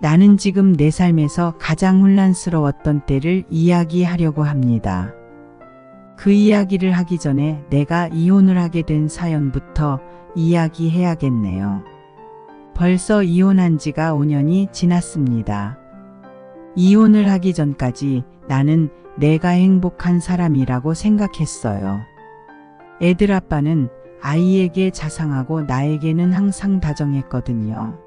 나는 지금 내 삶에서 가장 혼란스러웠던 때를 이야기하려고 합니다. 그 이야기를 하기 전에 내가 이혼을 하게 된 사연부터 이야기해야겠네요. 벌써 이혼한 지가 5년이 지났습니다. 이혼을 하기 전까지 나는 내가 행복한 사람이라고 생각했어요. 애들 아빠는 아이에게 자상하고 나에게는 항상 다정했거든요.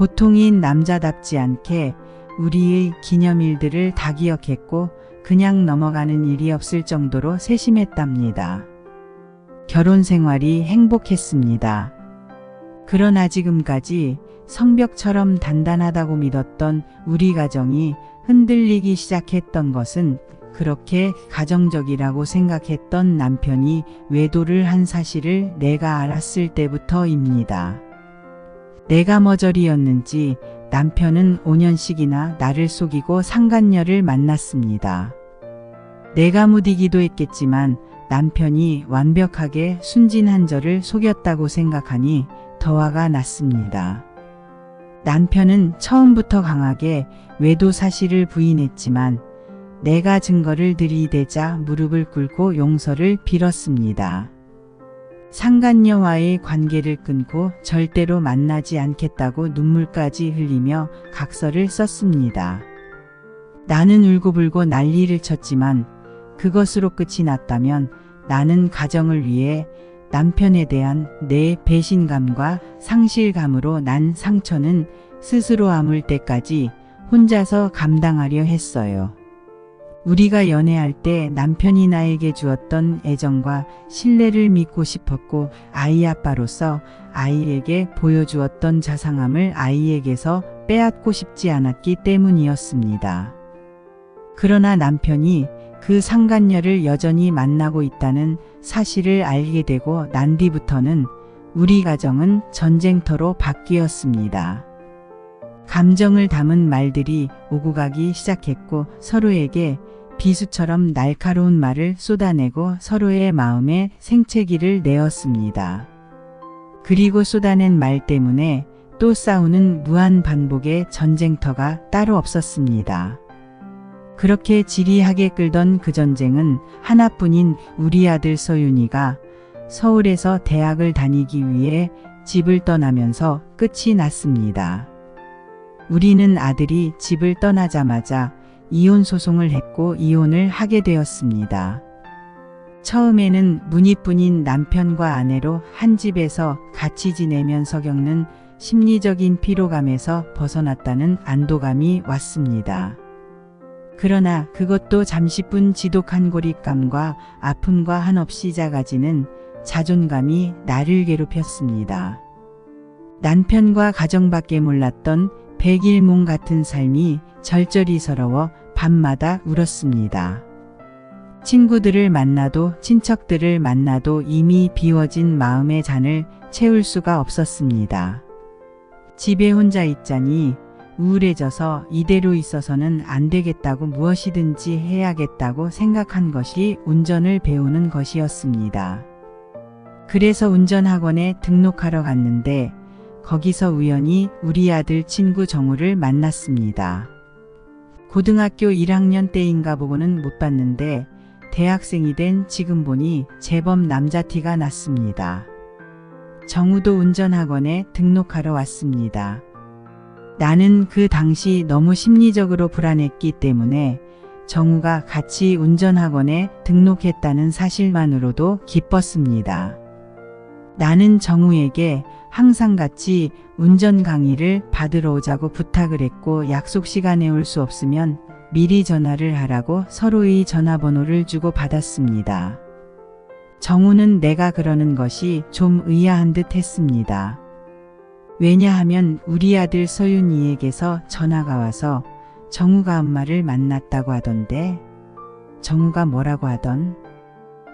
보통인 남자답지 않게 우리의 기념일들을 다 기억했고 그냥 넘어가는 일이 없을 정도로 세심했답니다. 결혼 생활이 행복했습니다. 그러나 지금까지 성벽처럼 단단하다고 믿었던 우리 가정이 흔들리기 시작했던 것은 그렇게 가정적이라고 생각했던 남편이 외도를 한 사실을 내가 알았을 때부터입니다. 내가 머저리였는지 남편은 5년씩이나 나를 속이고 상간녀를 만났습니다. 내가 무디기도 했겠지만 남편이 완벽하게 순진한 저를 속였다고 생각하니 더 화가 났습니다. 남편은 처음부터 강하게 외도 사실을 부인했지만 내가 증거를 들이대자 무릎을 꿇고 용서를 빌었습니다. 상간녀와의 관계를 끊고 절대로 만나지 않겠다고 눈물까지 흘리며 각서를 썼습니다. 나는 울고불고 난리를 쳤지만 그것으로 끝이 났다면 나는 가정을 위해 남편에 대한 내 배신감과 상실감으로 난 상처는 스스로 아물 때까지 혼자서 감당하려 했어요. 우리가 연애할 때 남편이 나에게 주었던 애정과 신뢰를 믿고 싶었고 아이 아빠로서 아이에게 보여주었던 자상함을 아이에게서 빼앗고 싶지 않았기 때문이었습니다. 그러나 남편이 그 상간녀를 여전히 만나고 있다는 사실을 알게 되고 난 뒤부터는 우리 가정은 전쟁터로 바뀌었습니다. 감정을 담은 말들이 오고 가기 시작했고 서로에게 비수처럼 날카로운 말을 쏟아내고 서로의 마음에 생채기를 내었습니다. 그리고 쏟아낸 말 때문에 또 싸우는 무한 반복의 전쟁터가 따로 없었습니다. 그렇게 지리하게 끌던 그 전쟁은 하나뿐인 우리 아들 서윤이가 서울에서 대학을 다니기 위해 집을 떠나면서 끝이 났습니다. 우리는 아들이 집을 떠나자마자 이혼 소송을 했고 이혼을 하게 되었습니다. 처음에는 문이뿐인 남편과 아내로 한 집에서 같이 지내면서 겪는 심리적인 피로감에서 벗어났다는 안도감이 왔습니다. 그러나 그것도 잠시뿐 지독한 고립감과 아픔과 한없이 작아지는 자존감이 나를 괴롭혔습니다. 남편과 가정밖에 몰랐던 백일몽 같은 삶이 절절히 서러워 밤마다 울었습니다. 친구들을 만나도 친척들을 만나도 이미 비워진 마음의 잔을 채울 수가 없었습니다. 집에 혼자 있자니 우울해져서 이대로 있어서는 안 되겠다고 무엇이든지 해야겠다고 생각한 것이 운전을 배우는 것이었습니다. 그래서 운전학원에 등록하러 갔는데 거기서 우연히 우리 아들 친구 정우를 만났습니다. 고등학교 1학년 때인가 보고는 못 봤는데 대학생이 된 지금 보니 제법 남자티가 났습니다. 정우도 운전학원에 등록하러 왔습니다. 나는 그 당시 너무 심리적으로 불안했기 때문에 정우가 같이 운전학원에 등록했다는 사실만으로도 기뻤습니다. 나는 정우에게 항상 같이 운전 강의를 받으러 오자고 부탁을 했고 약속 시간에 올 수 없으면 미리 전화를 하라고 서로의 전화번호를 주고 받았습니다. 정우는 내가 그러는 것이 좀 의아한 듯 했습니다. 왜냐하면 우리 아들 서윤이에게서 전화가 와서 정우가 엄마를 만났다고 하던데 정우가 뭐라고 하던?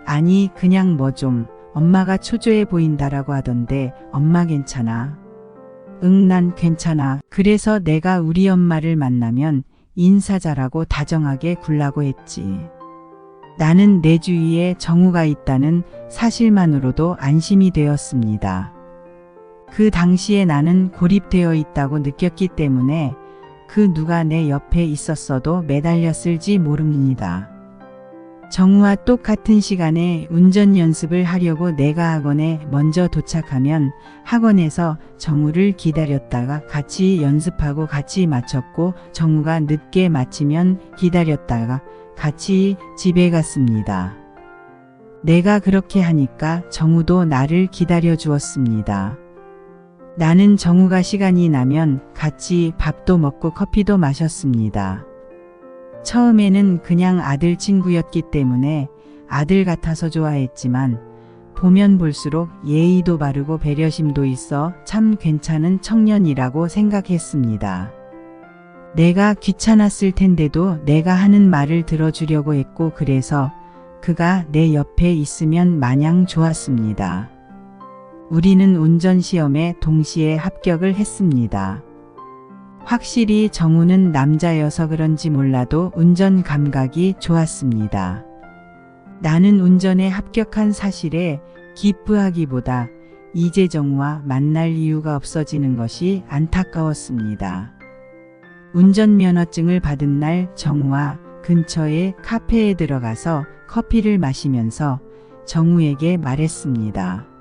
아니 그냥 뭐 좀 엄마가 초조해 보인다라고 하던데 엄마 괜찮아? 응 난 괜찮아. 그래서 내가 우리 엄마를 만나면 인사 잘하고 다정하게 굴라고 했지. 나는 내 주위에 정우가 있다는 사실만으로도 안심이 되었습니다. 그 당시에 나는 고립되어 있다고 느꼈기 때문에 그 누가 내 옆에 있었어도 매달렸을지 모릅니다. 정우와 똑같은 시간에 운전 연습을 하려고 내가 학원에 먼저 도착하면 학원에서 정우를 기다렸다가 같이 연습하고 같이 마쳤고 정우가 늦게 마치면 기다렸다가 같이 집에 갔습니다. 내가 그렇게 하니까 정우도 나를 기다려 주었습니다. 나는 정우가 시간이 나면 같이 밥도 먹고 커피도 마셨습니다. 처음에는 그냥 아들 친구였기 때문에 아들 같아서 좋아했지만 보면 볼수록 예의도 바르고 배려심도 있어 참 괜찮은 청년이라고 생각했습니다. 내가 귀찮았을 텐데도 내가 하는 말을 들어주려고 했고 그래서 그가 내 옆에 있으면 마냥 좋았습니다. 우리는 운전 시험에 동시에 합격을 했습니다. 확실히 정우는 남자여서 그런지 몰라도 운전 감각이 좋았습니다. 나는 운전에 합격한 사실에 기쁘하기보다 이제 정우와 만날 이유가 없어지는 것이 안타까웠습니다. 운전면허증을 받은 날 정우와 근처의 카페에 들어가서 커피를 마시면서 정우에게 말했습니다.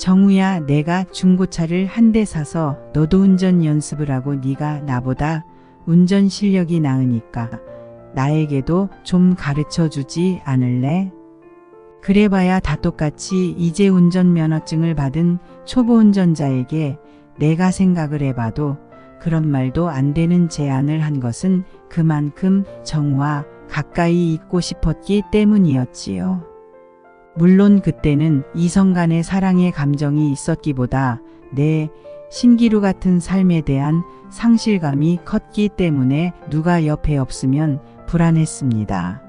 정우야, 내가 중고차를 한 대 사서 너도 운전 연습을 하고 네가 나보다 운전 실력이 나으니까 나에게도 좀 가르쳐 주지 않을래? 그래봐야 다 똑같이 이제 운전면허증을 받은 초보 운전자에게 내가 생각을 해봐도 그런 말도 안 되는 제안을 한 것은 그만큼 정우와 가까이 있고 싶었기 때문이었지요. 물론 그때는 이성 간의 사랑의 감정이 있었기보다 내 신기루 같은 삶에 대한 상실감이 컸기 때문에 누가 옆에 없으면 불안했습니다.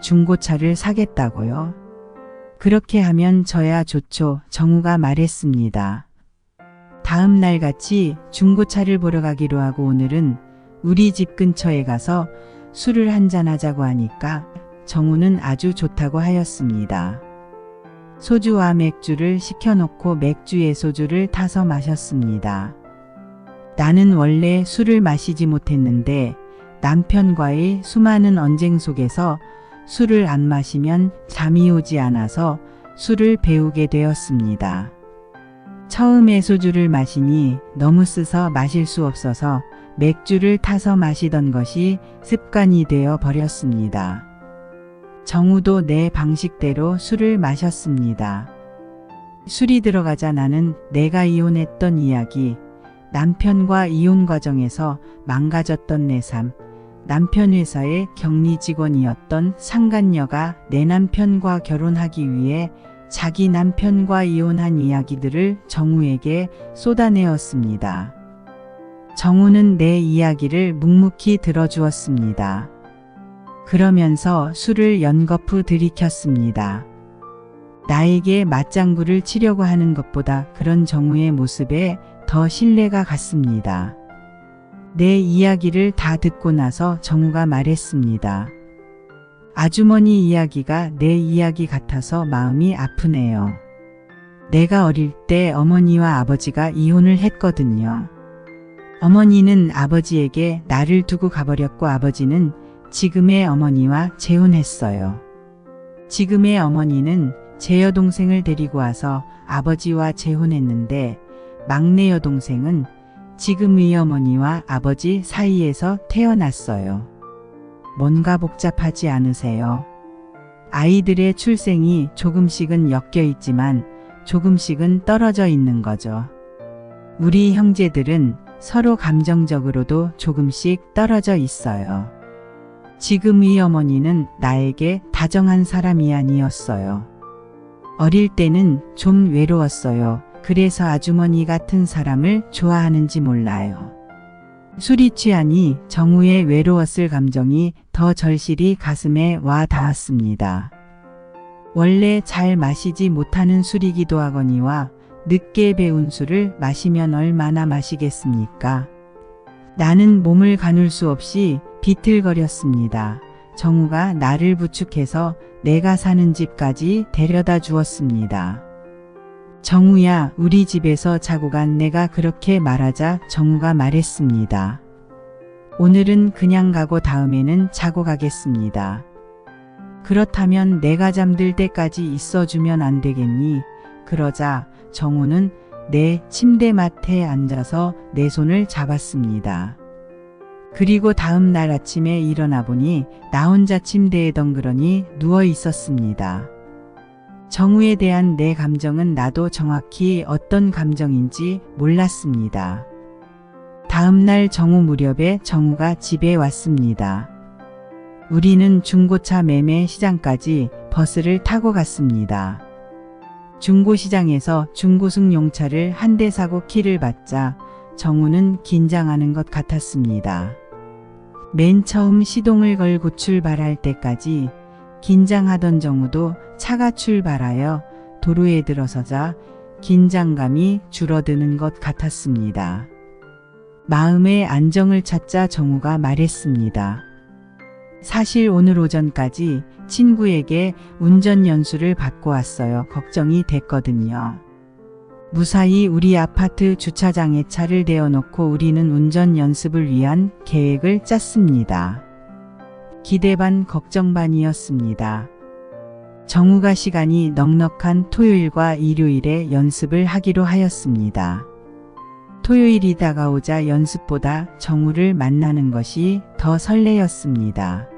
중고차를 사겠다고요? 그렇게 하면 저야 좋죠. 정우가 말했습니다. 다음 날 같이 중고차를 보러 가기로 하고 오늘은 우리 집 근처에 가서 술을 한잔 하자고 하니까 정우는 아주 좋다고 하였습니다. 소주와 맥주를 시켜놓고 맥주에 소주를 타서 마셨습니다. 나는 원래 술을 마시지 못했는데 남편과의 수많은 언쟁 속에서 술을 안 마시면 잠이 오지 않아서 술을 배우게 되었습니다. 처음에 소주를 마시니 너무 쓰서 마실 수 없어서 맥주를 타서 마시던 것이 습관이 되어 버렸습니다. 정우도 내 방식대로 술을 마셨습니다. 술이 들어가자 나는 내가 이혼했던 이야기, 남편과 이혼 과정에서 망가졌던 내 삶, 남편 회사의 격리 직원이었던 상간녀가 내 남편과 결혼하기 위해 자기 남편과 이혼한 이야기들을 정우에게 쏟아내었습니다. 정우는 내 이야기를 묵묵히 들어주었습니다. 그러면서 술을 연거푸 들이켰습니다. 나에게 맞장구를 치려고 하는 것보다 그런 정우의 모습에 더 신뢰가 갔습니다. 내 이야기를 다 듣고 나서 정우가 말했습니다. 아주머니 이야기가 내 이야기 같아서 마음이 아프네요. 내가 어릴 때 어머니와 아버지가 이혼을 했거든요. 어머니는 아버지에게 나를 두고 가버렸고 아버지는 지금의 어머니와 재혼했어요. 지금의 어머니는 제 여동생을 데리고 와서 아버지와 재혼했는데 막내 여동생은 지금의 어머니와 아버지 사이에서 태어났어요. 뭔가 복잡하지 않으세요? 아이들의 출생이 조금씩은 엮여 있지만 조금씩은 떨어져 있는 거죠. 우리 형제들은 서로 감정적으로도 조금씩 떨어져 있어요. 지금의 어머니는 나에게 다정한 사람이 아니었어요. 어릴 때는 좀 외로웠어요. 그래서 아주머니 같은 사람을 좋아하는지 몰라요. 술이 취하니 정우의 외로웠을 감정이 더 절실히 가슴에 와 닿았습니다. 원래 잘 마시지 못하는 술이기도 하거니와 늦게 배운 술을 마시면 얼마나 마시겠습니까? 나는 몸을 가눌 수 없이 비틀거렸습니다. 정우가 나를 부축해서 내가 사는 집까지 데려다 주었습니다. 정우야, 우리 집에서 자고 간 내가 그렇게 말하자 정우가 말했습니다. 오늘은 그냥 가고 다음에는 자고 가겠습니다. 그렇다면 내가 잠들 때까지 있어주면 안 되겠니? 그러자 정우는 내 침대 맡에 앉아서 내 손을 잡았습니다. 그리고 다음 날 아침에 일어나 보니 나 혼자 침대에 덩그러니 누워 있었습니다. 정우에 대한 내 감정은 나도 정확히 어떤 감정인지 몰랐습니다. 다음 날 정오 무렵에 정우가 집에 왔습니다. 우리는 중고차 매매 시장까지 버스를 타고 갔습니다. 중고시장에서 중고승 용차를 한 대 사고 키를 받자 정우는 긴장하는 것 같았습니다. 맨 처음 시동을 걸고 출발할 때까지 긴장하던 정우도 차가 출발하여 도로에 들어서자 긴장감이 줄어드는 것 같았습니다. 마음의 안정을 찾자 정우가 말했습니다. 사실 오늘 오전까지 친구에게 운전 연수를 받고 왔어요. 걱정이 됐거든요. 무사히 우리 아파트 주차장에 차를 대어놓고 우리는 운전 연습을 위한 계획을 짰습니다. 기대 반 걱정 반이었습니다. 정우가 시간이 넉넉한 토요일과 일요일에 연습을 하기로 하였습니다. 토요일이 다가오자 연습보다 정우를 만나는 것이 더 설레였습니다.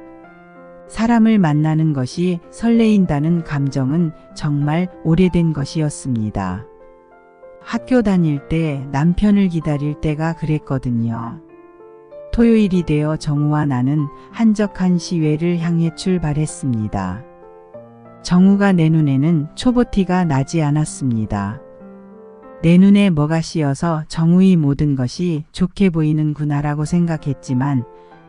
사람을 만나는 것이 설레인다는 감정은 정말 오래된 것이었습니다. 학교 다닐 때 남편을 기다릴 때가 그랬거든요. 토요일이 되어 정우와 나는 한적한 시외를 향해 출발했습니다. 정우가 내 눈에는 초보티가 나지 않았습니다. 내 눈에 뭐가 씌어서 정우의 모든 것이 좋게 보이는구나라고 생각했지만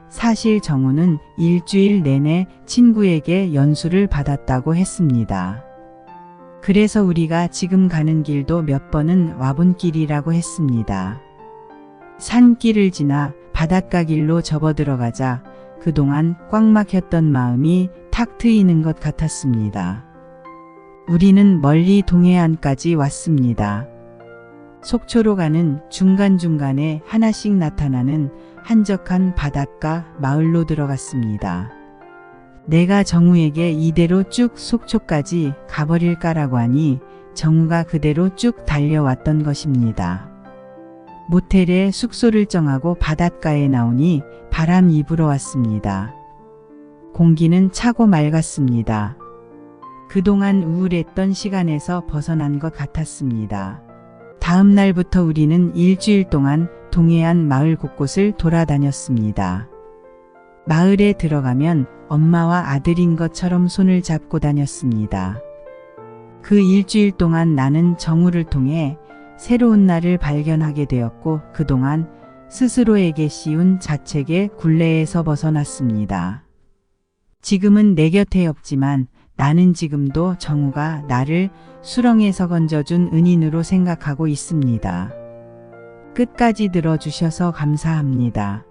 사실 정우는 일주일 내내 친구에게 연수를 받았다고 했습니다. 그래서 우리가 지금 가는 길도 몇 번은 와본 길이라고 했습니다. 산길을 지나 바닷가 길로 접어 들어가자 그동안 꽉 막혔던 마음이 탁 트이는 것 같았습니다. 우리는 멀리 동해안까지 왔습니다. 속초로 가는 중간중간에 하나씩 나타나는 한적한 바닷가 마을로 들어갔습니다. 내가 정우에게 이대로 쭉 속초까지 가버릴까라고 하니 정우가 그대로 쭉 달려왔던 것입니다. 모텔에 숙소를 정하고 바닷가에 나오니 바람이 불어왔습니다. 공기는 차고 맑았습니다. 그동안 우울했던 시간에서 벗어난 것 같았습니다. 다음 날부터 우리는 일주일 동안 동해안 마을 곳곳을 돌아다녔습니다. 마을에 들어가면 엄마와 아들인 것처럼 손을 잡고 다녔습니다. 그 일주일 동안 나는 정우를 통해 새로운 나를 발견하게 되었고 그동안 스스로에게 씌운 자책의 굴레에서 벗어났습니다. 지금은 내 곁에 없지만 나는 지금도 정우가 나를 수렁에서 건져준 은인으로 생각하고 있습니다. 끝까지 들어주셔서 감사합니다.